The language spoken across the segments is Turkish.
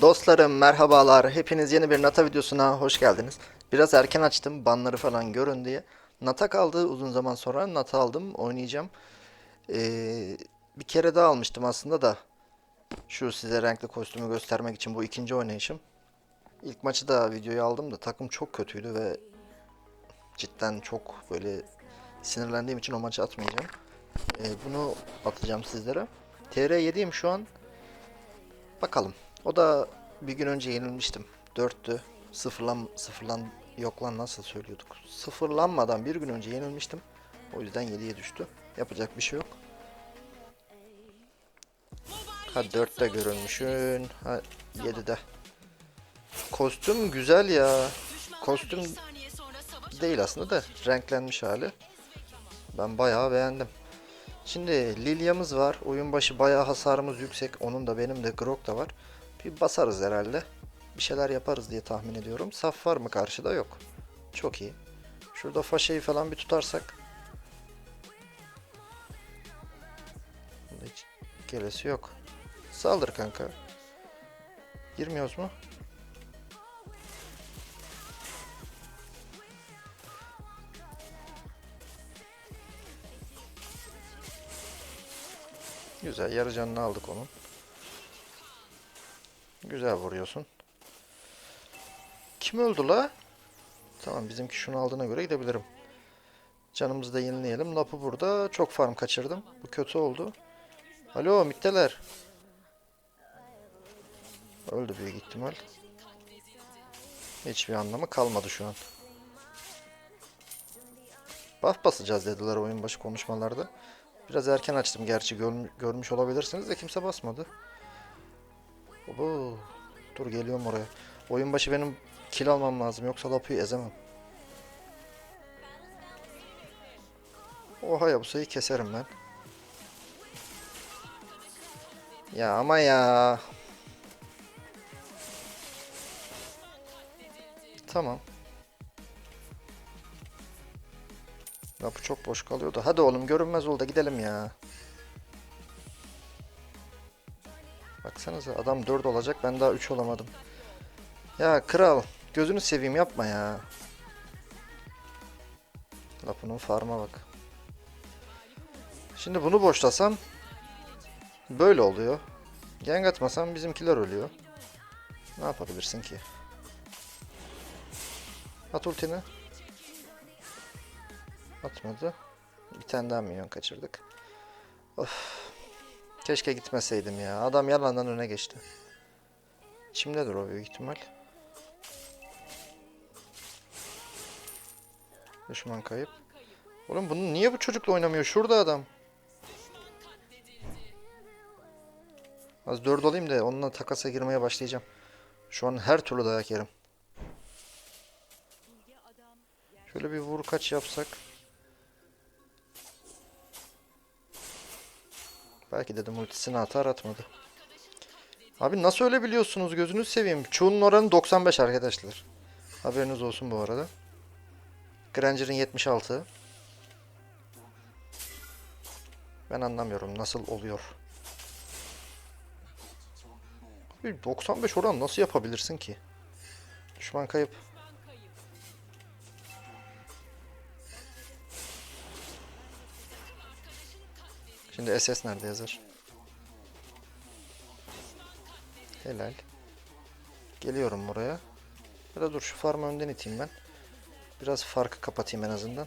Dostlarım merhabalar. Hepiniz yeni bir Nata videosuna hoş geldiniz. Biraz erken açtım banları falan görün diye. Nata kaldı uzun zaman sonra. Nata aldım oynayacağım. Ee, bir kere daha almıştım aslında da. Şu size renkli kostümü göstermek için bu ikinci oynayışım. İlk maçı da videoyu aldım da takım çok kötüydü ve cidden çok böyle sinirlendiğim için o maçı atmayacağım. Ee, bunu atacağım sizlere. TR 7'yim şu an. Bakalım. O da bir gün önce yenilmiştim. 4'tü. Sıfırlan, sıfırlan, yok lan nasıl söylüyorduk. Sıfırlanmadan bir gün önce yenilmiştim. O yüzden 7'ye düştü. Yapacak bir şey yok. Ha 4'te görünmüşün. Ha 7'de. Kostüm güzel ya. Kostüm değil aslında da renklenmiş hali. Ben bayağı beğendim. Şimdi Lilia'mız var. Oyun başı bayağı hasarımız yüksek. Onun da benim de Grok da var. Bir basarız herhalde. Bir şeyler yaparız diye tahmin ediyorum. Saf var mı karşıda? Yok. Çok iyi. Şurada faşayı falan bir tutarsak. Bunda hiç gelesi yok. Saldır kanka. Girmiyoruz mu? Güzel. Yarı canını aldık onun. Güzel vuruyorsun. Kim öldü la? Tamam bizimki şunu aldığına göre gidebilirim. Canımızı da yenileyelim. Lapı burada. Çok farm kaçırdım. Bu kötü oldu. Alo mitteler. Öldü büyük ihtimal. Hiçbir anlamı kalmadı şu an. Buff basacağız dediler oyun başı konuşmalarda. Biraz erken açtım gerçi görm- görmüş olabilirsiniz de kimse basmadı. Obo. Dur geliyorum oraya. Oyun başı benim kill almam lazım yoksa Lapu'yu ezemem. Oha ya bu sayıyı keserim ben. Ya ama ya. Tamam. Lapu çok boş kalıyordu. Hadi oğlum görünmez ol da gidelim ya. Baksanıza adam 4 olacak ben daha 3 olamadım. Ya kral gözünü seveyim yapma ya. Lapunun farma bak. Şimdi bunu boşlasam böyle oluyor. Gank atmasam bizimkiler ölüyor. Ne yapabilirsin ki? At ultini. Atmadı. Bir tane daha minyon kaçırdık. Of. Keşke gitmeseydim ya. Adam yalandan öne geçti. İçimdedir o büyük ihtimal. Düşman kayıp. Oğlum bunu niye bu çocukla oynamıyor? Şurada adam. Az dört olayım da onunla takasa girmeye başlayacağım. Şu an her türlü dayak yerim. Şöyle bir vur kaç yapsak. Belki dedim ultisini atar atmadı. Abi nasıl öyle biliyorsunuz gözünüz seveyim. Çoğunun oranı 95 arkadaşlar. Haberiniz olsun bu arada. Granger'ın 76. Ben anlamıyorum nasıl oluyor. Bir 95 oran nasıl yapabilirsin ki? Düşman kayıp. Şimdi SS nerede yazar? Helal. Geliyorum buraya. Ya da dur şu farmı önden iteyim ben. Biraz farkı kapatayım en azından.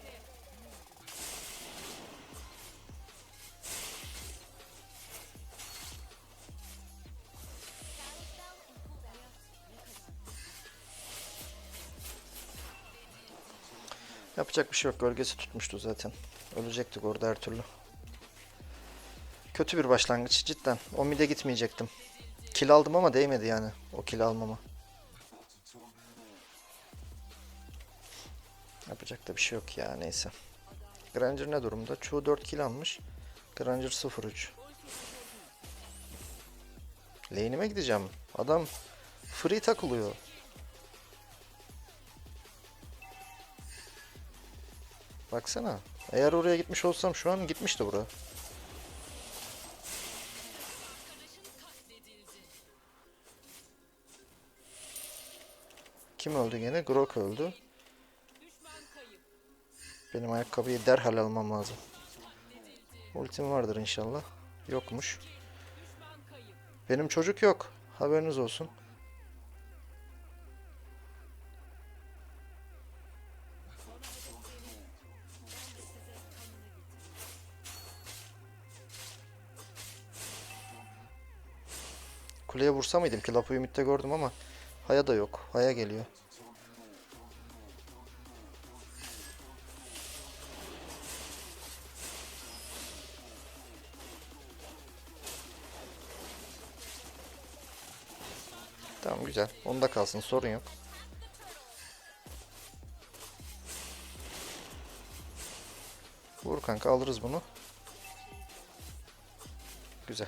Yapacak bir şey yok. Gölgesi tutmuştu zaten. Ölecektik orada her türlü. Kötü bir başlangıç cidden. O mid'e gitmeyecektim. Kill aldım ama değmedi yani o kill almama. Yapacak da bir şey yok ya neyse. Granger ne durumda? Çoğu 4 kill almış. Granger 0-3. Lane'ime gideceğim. Adam free takılıyor. Baksana. Eğer oraya gitmiş olsam şu an gitmişti bura. Kim öldü gene? Grok öldü. Benim ayakkabıyı derhal almam lazım. Ultim vardır inşallah. Yokmuş. Benim çocuk yok. Haberiniz olsun. Kuleye vursa mıydım ki? Lapu'yu midde gördüm ama Haya da yok. Haya geliyor. Tamam güzel. Onda kalsın sorun yok. Vur kanka alırız bunu. Güzel.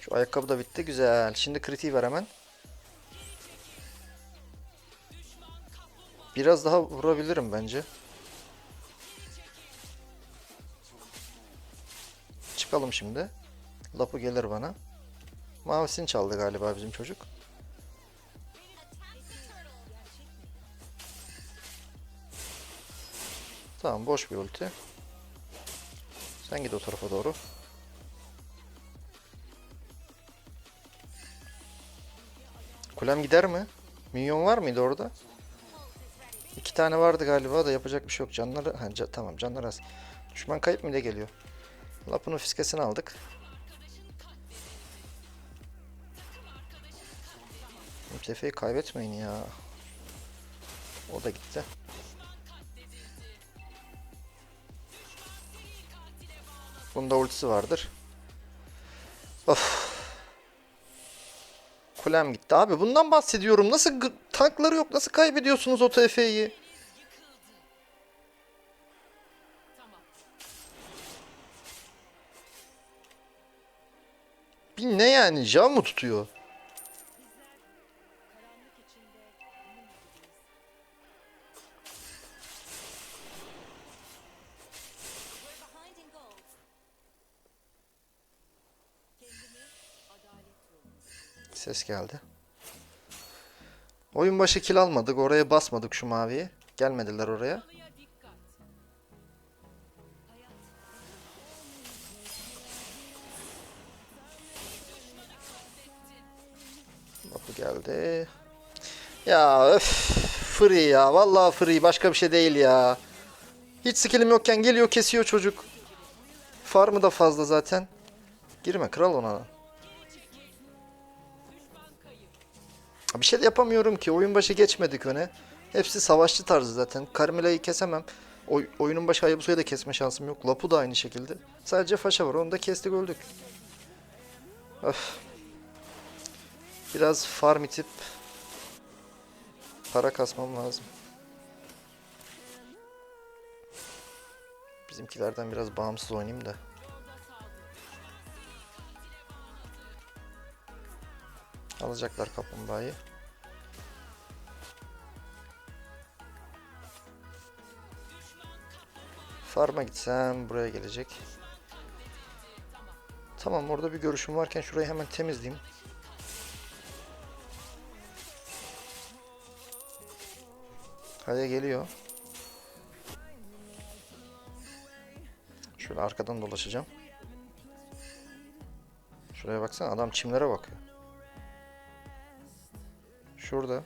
Şu ayakkabı da bitti. Güzel. Şimdi kritiği ver hemen. Biraz daha vurabilirim bence. Çıkalım şimdi. Lapu gelir bana. Mavisini çaldı galiba bizim çocuk. Tamam boş bir ulti. Sen git o tarafa doğru. Kulem gider mi? Minyon var mıydı orada? Tane vardı galiba da yapacak bir şey yok. Canları ha, ca- tamam canlar az. Düşman kayıp mı ne geliyor? Lapunun fiskesini aldık. Tefeyi kaybetmeyin ya. O da gitti. Bunda ultisi vardır. Of. Kulem gitti. Abi bundan bahsediyorum. Nasıl tankları yok? Nasıl kaybediyorsunuz o TF'yi? Yani? Can mı tutuyor? Ses geldi. Oyun başı kill almadık. Oraya basmadık şu maviyi. Gelmediler oraya. Kapı geldi. Ya öf. Free ya. Vallahi free. Başka bir şey değil ya. Hiç skillim yokken geliyor kesiyor çocuk. Farmı da fazla zaten. Girme kral ona. Bir şey de yapamıyorum ki. Oyun başı geçmedik öne. Hepsi savaşçı tarzı zaten. Carmela'yı kesemem. Oy- oyunun başı Hayabusa'yı da kesme şansım yok. Lapu da aynı şekilde. Sadece Faşa var. Onu da kestik öldük. Öf. Biraz farm itip para kasmam lazım. Bizimkilerden biraz bağımsız oynayayım da. Alacaklar kaplumbağayı. Farm'a gitsem buraya gelecek. Tamam orada bir görüşüm varken şurayı hemen temizleyeyim. Hadi geliyor. Şöyle arkadan dolaşacağım. Şuraya baksana adam çimlere bakıyor. Şurada.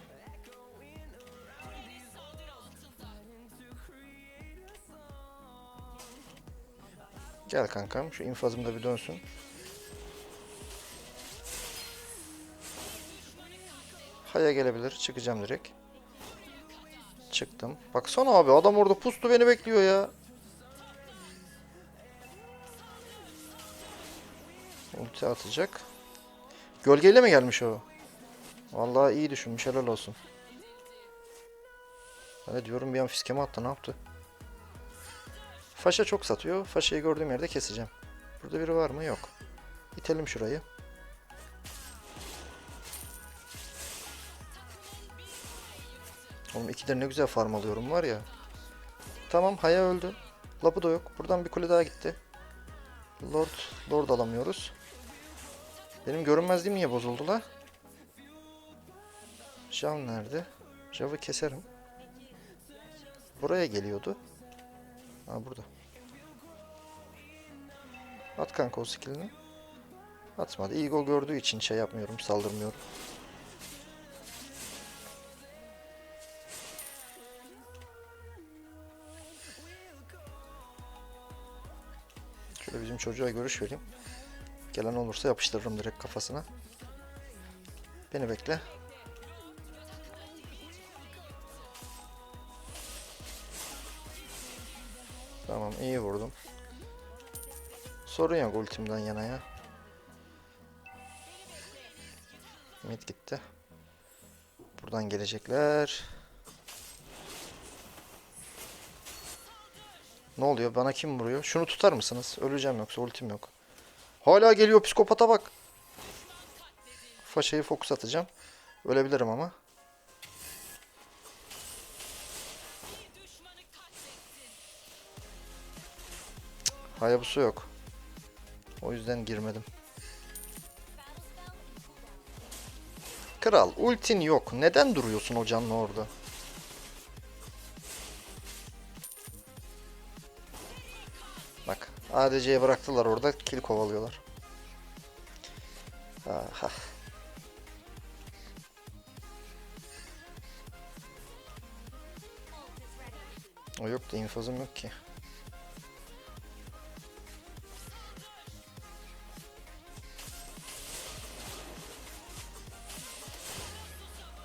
Gel kankam şu infazım da bir dönsün. Haya gelebilir. Çıkacağım direkt. Çıktım. Baksana abi adam orada pustu beni bekliyor ya. Ulti atacak. Gölgeyle mi gelmiş o? Vallahi iyi düşünmüş helal olsun. Ben diyorum bir an fiskeme attı ne yaptı? Faşa çok satıyor. Faşayı gördüğüm yerde keseceğim. Burada biri var mı? Yok. İtelim şurayı. Oğlum ikidir ne güzel farm alıyorum var ya. Tamam Haya öldü. Lapu da yok. Buradan bir kule daha gitti. Lord, Lord alamıyoruz. Benim görünmezliğim niye bozuldu la? Şam nerede? Jav'ı keserim. Buraya geliyordu. Ha burada. At kanka o skillini. Atmadı. Eagle gördüğü için şey yapmıyorum, saldırmıyorum. Bizim çocuğa görüş vereyim. Gelen olursa yapıştırırım direkt kafasına. Beni bekle. Tamam iyi vurdum. Sorun yok ultimden yana ya. Mid gitti. Buradan gelecekler. Ne oluyor? Bana kim vuruyor? Şunu tutar mısınız? Öleceğim yoksa ultim yok. Hala geliyor psikopata bak. Faşayı fokus atacağım. Ölebilirim ama. Hayabusa yok. O yüzden girmedim. Kral ultin yok. Neden duruyorsun o canlı orada? ADC'ye bıraktılar orada kill kovalıyorlar. Aha. O yok da infazım yok ki.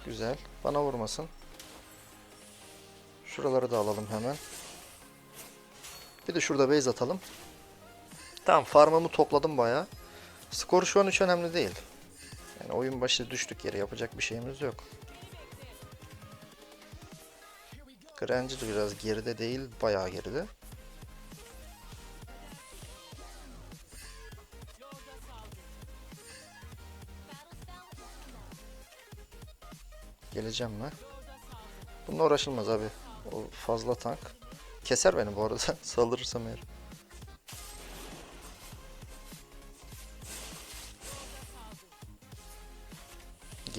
Güzel. Bana vurmasın. Şuraları da alalım hemen. Bir de şurada base atalım. Tamam farmımı topladım bayağı. Skor şu an hiç önemli değil. Yani oyun başı düştük yere yapacak bir şeyimiz yok. Granger biraz geride değil, bayağı geride. Geleceğim mi? Bununla uğraşılmaz abi. O fazla tank. Keser beni bu arada saldırırsam eğer.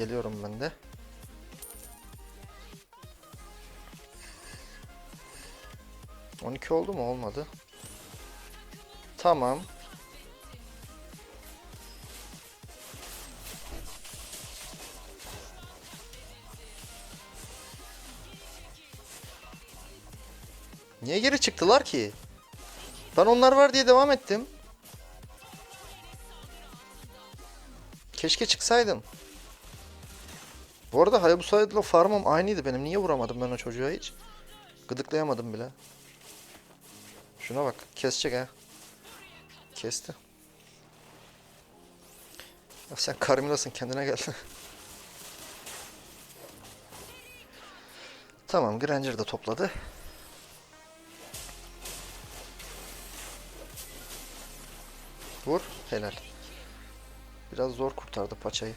Geliyorum ben de. On iki oldu mu? Olmadı. Tamam. Niye geri çıktılar ki? Ben onlar var diye devam ettim. Keşke çıksaydım. Bu arada Hayabusa'yla farmım aynıydı benim. Niye vuramadım ben o çocuğa hiç? Gıdıklayamadım bile. Şuna bak. Kesecek ha. Kesti. Ya sen Carmilla'sın kendine gel. tamam Granger de topladı. Vur. Helal. Biraz zor kurtardı paçayı.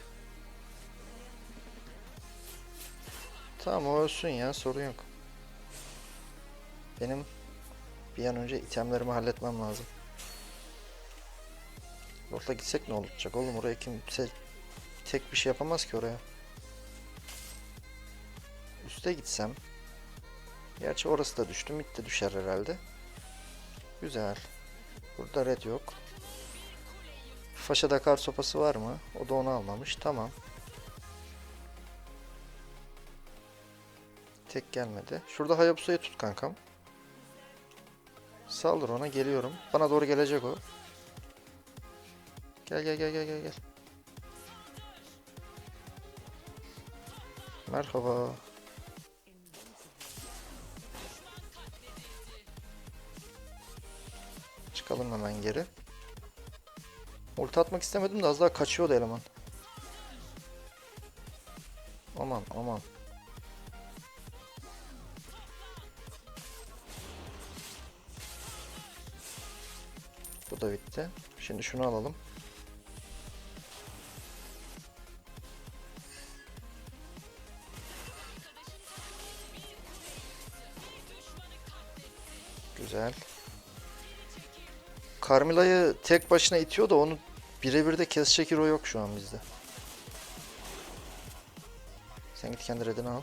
Tamam o ölsün ya sorun yok. Benim bir an önce itemlerimi halletmem lazım. Orta gitsek ne olacak oğlum oraya kimse tek bir şey yapamaz ki oraya. Üste gitsem. Gerçi orası da düştü. Mid de düşer herhalde. Güzel. Burada red yok. Faşa'da kar sopası var mı? O da onu almamış. Tamam. Tek gelmedi. Şurada Hayabusa'yı tut kankam. Saldır ona geliyorum. Bana doğru gelecek o. Gel gel gel gel gel gel. Merhaba. Çıkalım hemen geri. Ulti atmak istemedim de az daha kaçıyordu eleman. Aman aman. Da bitti. Şimdi şunu alalım. Güzel. Carmilla'yı tek başına itiyor da onu birebir de kesecek hero yok şu an bizde. Sen git kendi redini al.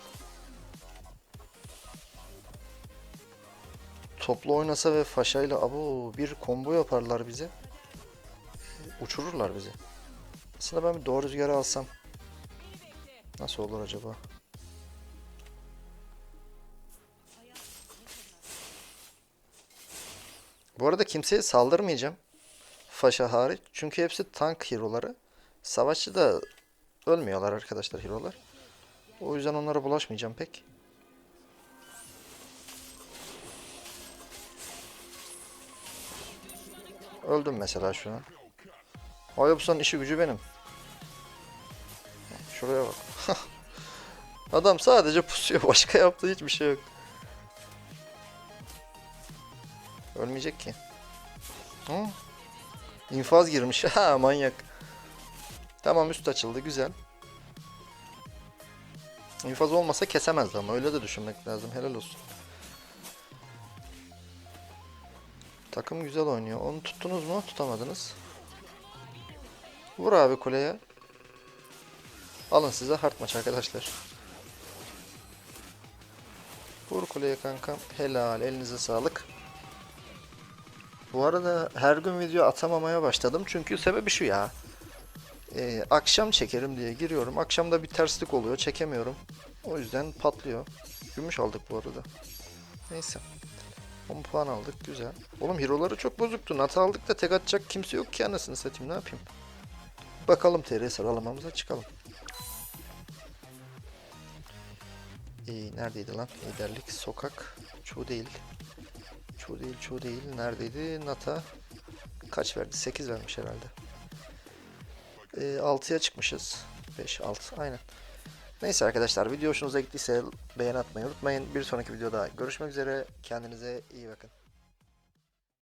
Toplu oynasa ve Faşa'yla abo bir combo yaparlar bize. Uçururlar bizi. Aslında ben bir doğru rüzgarı alsam. Nasıl olur acaba? Bu arada kimseye saldırmayacağım. Faşa hariç. Çünkü hepsi tank hero'ları. Savaşçı da ölmüyorlar arkadaşlar hero'lar. O yüzden onlara bulaşmayacağım pek. Öldüm mesela şu an. Hayabusa'nın işi gücü benim. Şuraya bak. Adam sadece pusuyor. Başka yaptığı hiçbir şey yok. Ölmeyecek ki. Hı? İnfaz girmiş. Ha manyak. Tamam üst açıldı güzel. İnfaz olmasa kesemezdi ama öyle de düşünmek lazım. Helal olsun. Takım güzel oynuyor. Onu tuttunuz mu? Tutamadınız. Vur abi kuleye. Alın size hard maç arkadaşlar. Vur kuleye kankam. Helal. Elinize sağlık. Bu arada her gün video atamamaya başladım. Çünkü sebebi şu ya. Ee, akşam çekerim diye giriyorum. Akşamda bir terslik oluyor. Çekemiyorum. O yüzden patlıyor. Gümüş aldık bu arada. Neyse. 10 puan aldık. Güzel. Oğlum hero'ları çok bozuktu. Nat aldık da tek atacak kimse yok ki anasını satayım. Ne yapayım? Bakalım TR sıralamamıza çıkalım. Ee, neredeydi lan? Liderlik, sokak. Çoğu değil. Çoğu değil, çoğu değil. Neredeydi? Nata. Kaç verdi? 8 vermiş herhalde. Ee, 6'ya çıkmışız. 5, 6. Aynen. Neyse arkadaşlar video hoşunuza gittiyse beğeni atmayı unutmayın. Bir sonraki videoda görüşmek üzere. Kendinize iyi bakın.